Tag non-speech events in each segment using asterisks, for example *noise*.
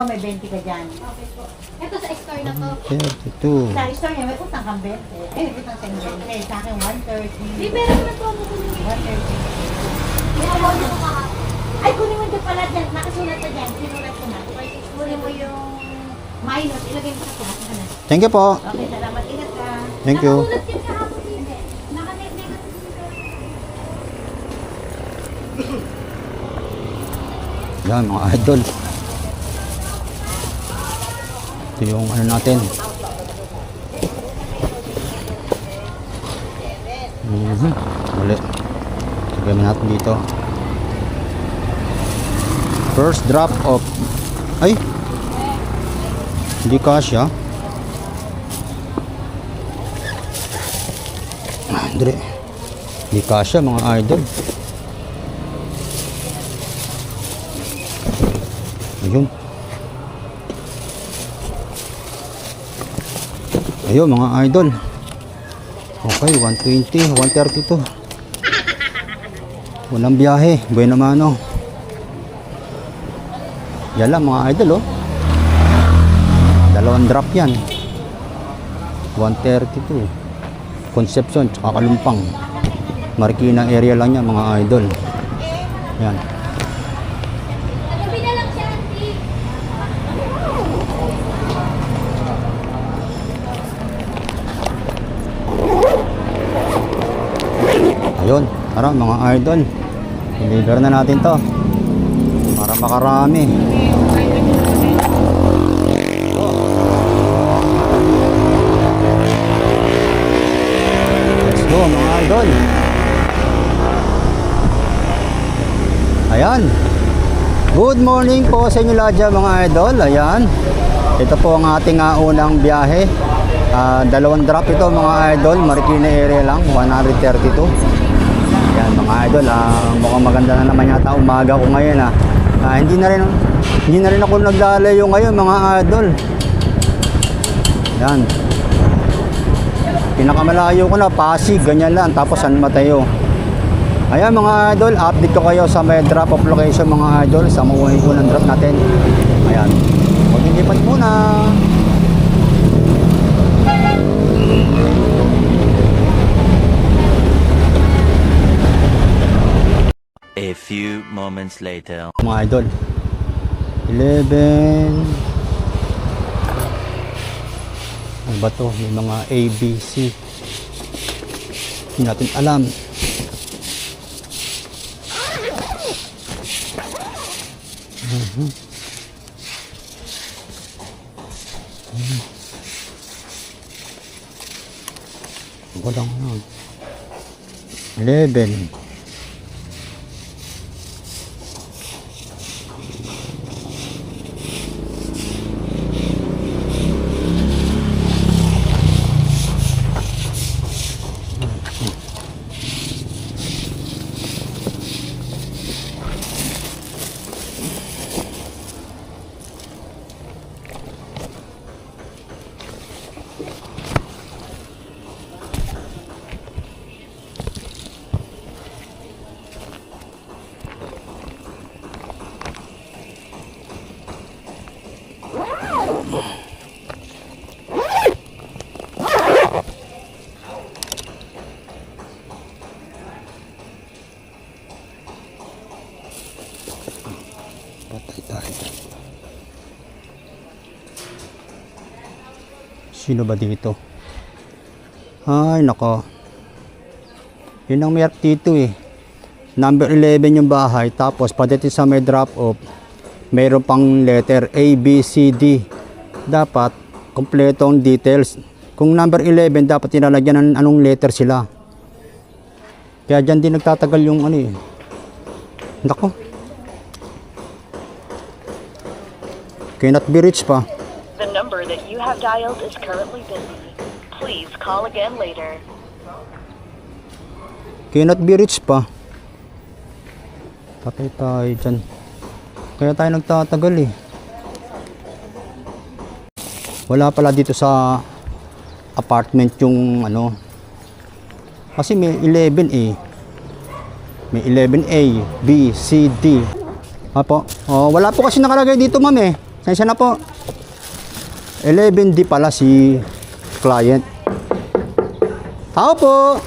May 20 ka dyan. Okay po. Ito sa store na to. 32. Sa store niya, may utang kang 20. Eh, may utang sa'yo 20. Sa akin, 130. Di, meron na po ako kunin. 130. Ginawa niyo ko kahapon. Ay, kunin mo doon pala dyan. Nakasulat na dyan. Sinulat ko na. Kunin mo yung minus. Ilagay mo sa class. Ano? Thank you po. Okay, salamat. Ingat ka. Thank you. Nakasulat yun kahapon hindi. Naka-negative. Yan mga idol. Ito yung ano natin. Mhm. Uli. Lagyan mo natin dito. First drop of ay hindi kasya. Ah, Andre. Hindi kasya mga idol. Ayun. Ayun mga idol. Okay, 120, 132. Walang biyahe, bueno mano. Yan lang mga idol oh. Dalawang drop yan. 132. Conception, tsaka Kalumpang. Marikina area lang yan mga idol. Yan. Sabi na lang siya, auntie. Ayun, tara mga idol. Deliver na natin to. Para makarami. Let's go mga idol. Ayan. Good morning po sa inyo lahat mga idol. Ayan. Ito po ang ating ah, unang biyahe. Ah, dalawang drop ito mga idol. Marikina area lang. 132. Ayan mga idol. ah, mukhang maganda na naman yata umaga ko ngayon. Ah. Ah, hindi na rin hindi na rin ako naglalayo ngayon mga idol. Ayan. Pinakamalayo ko na Pasig, ganyan lang. Tapos San Mateo. Ayan mga idol, update ko kayo sa may drop of location mga idol sa mga unang drop natin. Ayan. Maglilipat muna. A few moments later. Mga idol. 11. Ano ba to? May mga A, B, C. Hindi natin alam. Mhm. Mhm. Walang ano. 11. Tayo. Sino ba dito? Ay, nako. Yun ang mayroon dito eh. Number 11 yung bahay. Tapos, pagdating sa may drop off, mayroon pang letter A, B, C, D. Dapat, kompleto ang details. Kung number 11, dapat tinalagyan ng anong letter sila. Kaya dyan din nagtatagal yung ano eh. Nako. Cannot be reached pa. The number that you have dialed is currently busy. Please call again later. Cannot be reached pa. Patay tayo dyan. Kaya tayo nagtatagal eh. Wala pala dito sa apartment yung ano. Kasi may 11 eh. May 11A, B, C, D. Apo. Oh, wala po kasi nakalagay dito, ma'am eh. Sensya na po. 11D pala si client. Tao po.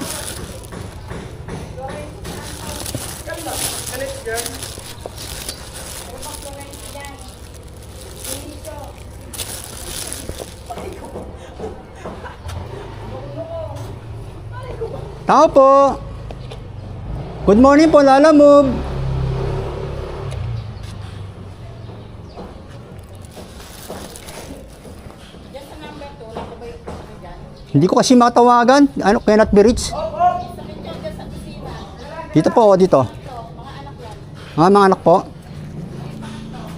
Tao po. Good morning po, Lala Move. Hindi ko kasi matawagan. Ano, cannot be reached. Dito po, dito. Ah, mga anak po.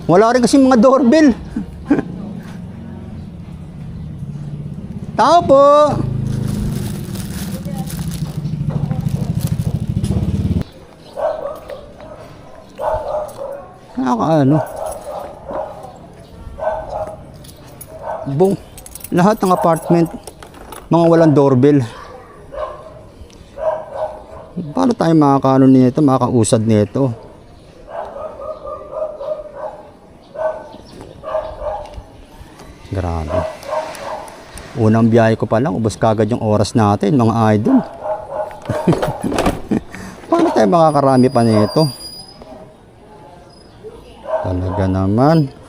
Wala rin kasi mga doorbell. *laughs* Tao po. Nakaka ano. Bong, lahat ng apartment, mga walang doorbell. Paano tayo makakaano nito, makakausad nito? Grabe. Unang biyahe ko pa lang, ubos kagad yung oras natin, mga idol. *laughs* Paano tayo makakarami pa nito? Talaga naman.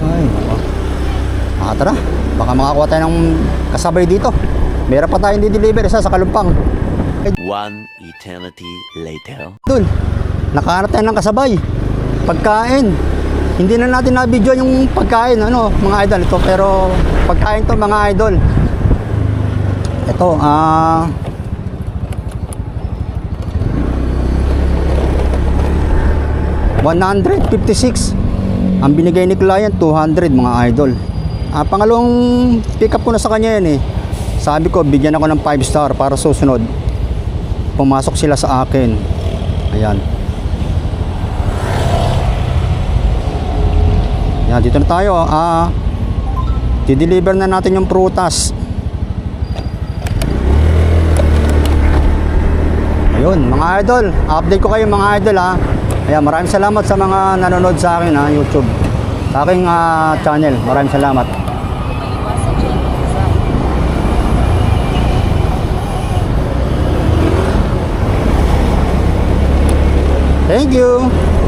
Ay, nako. Ah, tara. Baka makakuha tayo ng kasabay dito. Meron pa tayong di-deliver isa sa Kalumpang. One eternity later. Dul, nakahanap tayo ng kasabay. Pagkain. Hindi na natin na-video yung pagkain, ano, mga idol. Ito, pero pagkain to mga idol. Ito, ah... $156 ang binigay ni client 200 mga idol ah, pangalawang pick up ko na sa kanya yan eh sabi ko bigyan ako ng 5 star para susunod. Pumasok sila sa akin. Ayan. Yan dito na tayo. Ah di-deliver na natin yung prutas. Ayun mga idol. Update ko kayo mga idol ha. Ayan maraming salamat sa mga nanonood sa akin ha youtube. Sa aking ah, channel. Maraming salamat thank you